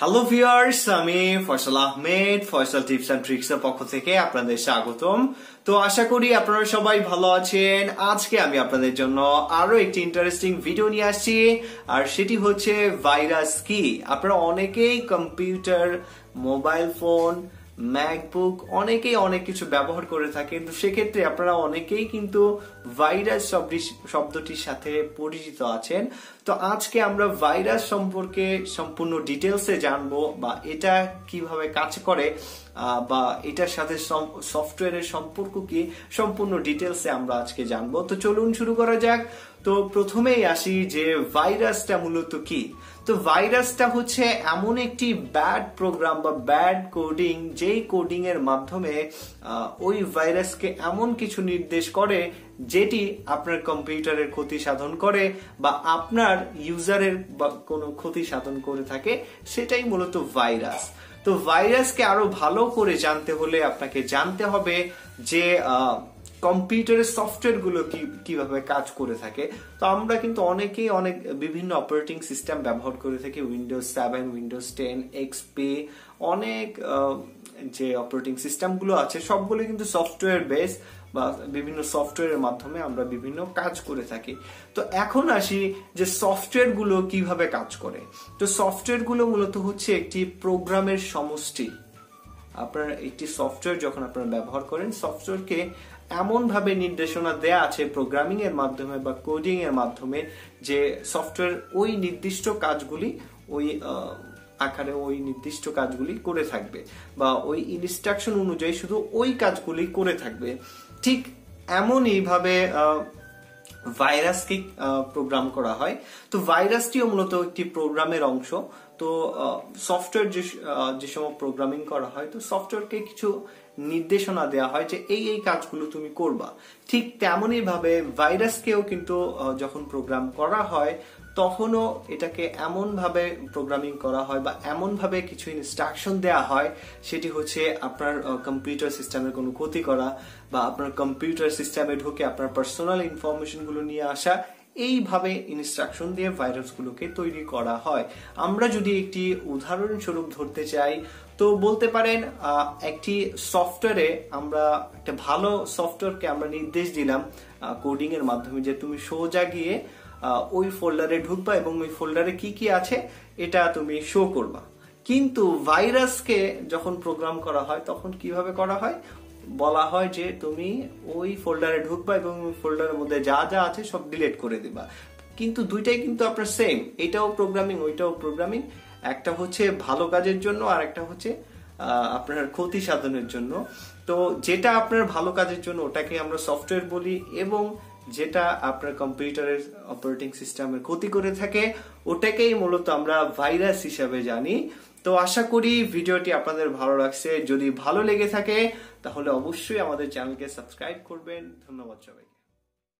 Hello viewers আমি Faisal Ahmed, Faisal tips and tricks এর পক্ষ থেকে আপনাদের স্বাগতম। তো আশা করি আপনারা সবাই ভালো আছেন। আজকে আমি আপনাদের জন্য আরও একটি ইন্টারেস্টিং ভিডিও নিয়ে আসছি, আর সেটি হচ্ছে ভাইরাস কি? আপনারা অনেকেই কম্পিউটার মোবাইল ফোন ম্যাকবুক অনেকেই অনেক কিছু ব্যবহার করে থাকে তো সেক্ষেত্রে আপনারা অনেকেই কিন্তু ভাইরাস শব্দটির সাথে পরিচিত আছেন। তো আজকে আমরা ভাইরাস সম্পর্কে সম্পূর্ণ ডিটেলসে জানব বা এটা কীভাবে কাজ করে বা এটার সাথে সফটওয়্যারের সম্পর্ক কি, সম্পূর্ণ ডিটেলসে আমরা আজকে জানব। তো চলুন শুরু করা যাক। তো প্রথমেই আসি যে ভাইরাসটা মূলত কি। তো ভাইরাসটা হচ্ছে এমন একটি ব্যাড প্রোগ্রাম বা ব্যাড কোডিং যেই কোডিং এর মাধ্যমে ওই ভাইরাসকে এমন কিছু নির্দেশ করে, যেটি আপনার কম্পিউটারের ক্ষতি সাধন করে বা আপনার ইউজারের বা কোনো ক্ষতি সাধন করে থাকে, সেটাই মূলত ভাইরাস। তো ভাইরাসকে আরও ভালো করে জানতে হলে আপনাকে জানতে হবে যে কম্পিউটারের সফটওয়্যারগুলো কীভাবে কাজ করে থাকে। তো আমরা কিন্তু অনেকেই অনেক বিভিন্ন অপারেটিং সিস্টেম ব্যবহার করে থাকি। Windows seven Windows ten XP অনেক যে অপারেটিং সিস্টেমগুলো আছে, সবগুলো কিন্তু সফটওয়্যার বেস বা বিভিন্ন সফটওয়্যারের মাধ্যমে আমরা বিভিন্ন কাজ করে থাকি। তো এখন আসি যে সফটওয়্যারগুলো কীভাবে কাজ করে। তো সফটওয়্যারগুলো মূলত হচ্ছে একটি প্রোগ্রামের সমষ্টি। আপনার একটি সফটওয়্যার যখন আপনারা ব্যবহার করেন সফটওয়্যারকে এমন ভাবে নির্দেশনা দেয়া আছে প্রোগ্রামিং এর মাধ্যমে বা কোডিং এর মাধ্যমে যে সফটওয়্যার ওই নির্দিষ্ট কাজগুলি, ওই আকারে ওই নির্দিষ্ট কাজগুলি করে থাকবে বা ওই ইনস্ট্রাকশন অনুযায়ী শুধু ওই কাজগুলি করে থাকবে। ঠিক এমনই ভাবে ভাইরাসকে প্রোগ্রাম করা হয়। তো ভাইরাসটিও মূলত একটি প্রোগ্রামের অংশ। তো সফটওয়্যার যে যে সময় প্রোগ্রামিং করা হয়, তো সফটওয়্যারকে কিছু নির্দেশনা দেওয়া হয় যে এই এই কাজগুলো তুমি করবা। ঠিক তেমনই ভাবে ভাইরাসকেও কিন্তু যখন প্রোগ্রাম করা হয়, তখনও এটাকে এমন ভাবে প্রোগ্রামিং করা হয় বা এমন ভাবে কিছু ইনস্ট্রাকশন দেওয়া হয়, সেটি হচ্ছে আপনার কম্পিউটার সিস্টেমের কোনো ক্ষতি করা বা আপনার কম্পিউটার সিস্টেমে ঢুকে আপনার পার্সোনাল ইনফরমেশনগুলো নিয়ে আসা এইভাবে ইনস্ট্রাকশন দিয়ে ভাইরাসগুলোকে তৈরি করা হয়। আমরা যদি একটি উদাহরণস্বরূপ ধরতে চাই, তো বলতে পারেন একটি সফটওয়্যারে আমরা একটা ভালো সফটওয়্যারকে আমরা নির্দেশ দিলাম কোডিং এর মাধ্যমে যে তুমি সোজা গিয়ে ওই ফোল্ডারে ঢুকবা এবং ওই ফোল্ডারে কি কি আছে এটা তুমি শো করবা। কিন্তু ভাইরাসকে যখন প্রোগ্রাম করা হয়, তখন কীভাবে করা হয়? বলা হয় যে তুমি ওই ফোল্ডারে ঢুকবা এবং ওই ফোল্ডারের মধ্যে যা যা আছে সব ডিলিট করে দিবা। কিন্তু দুইটাই কিন্তু আপনার সেম এটাও প্রোগ্রামিং ওইটাও প্রোগ্রামিং একটা হচ্ছে ভালো কাজের জন্য আর একটা হচ্ছে আপনার ক্ষতি সাধনের জন্য। তো যেটা আপনার ভালো কাজের জন্য, ওটাকে আমরা সফটওয়্যার বলি এবং যেটা আপনার কম্পিউটারের অপারেটিং সিস্টেমের ক্ষতি করে থাকে, ওটাকেই মূলত আমরা ভাইরাস হিসাবে জানি। তো আশা করি ভিডিওটি আপনাদের ভালো লাগছে। যদি ভালো লেগে থাকে, তাহলে অবশ্যই আমাদের চ্যানেলকে সাবস্ক্রাইব করবেন। ধন্যবাদ সবাই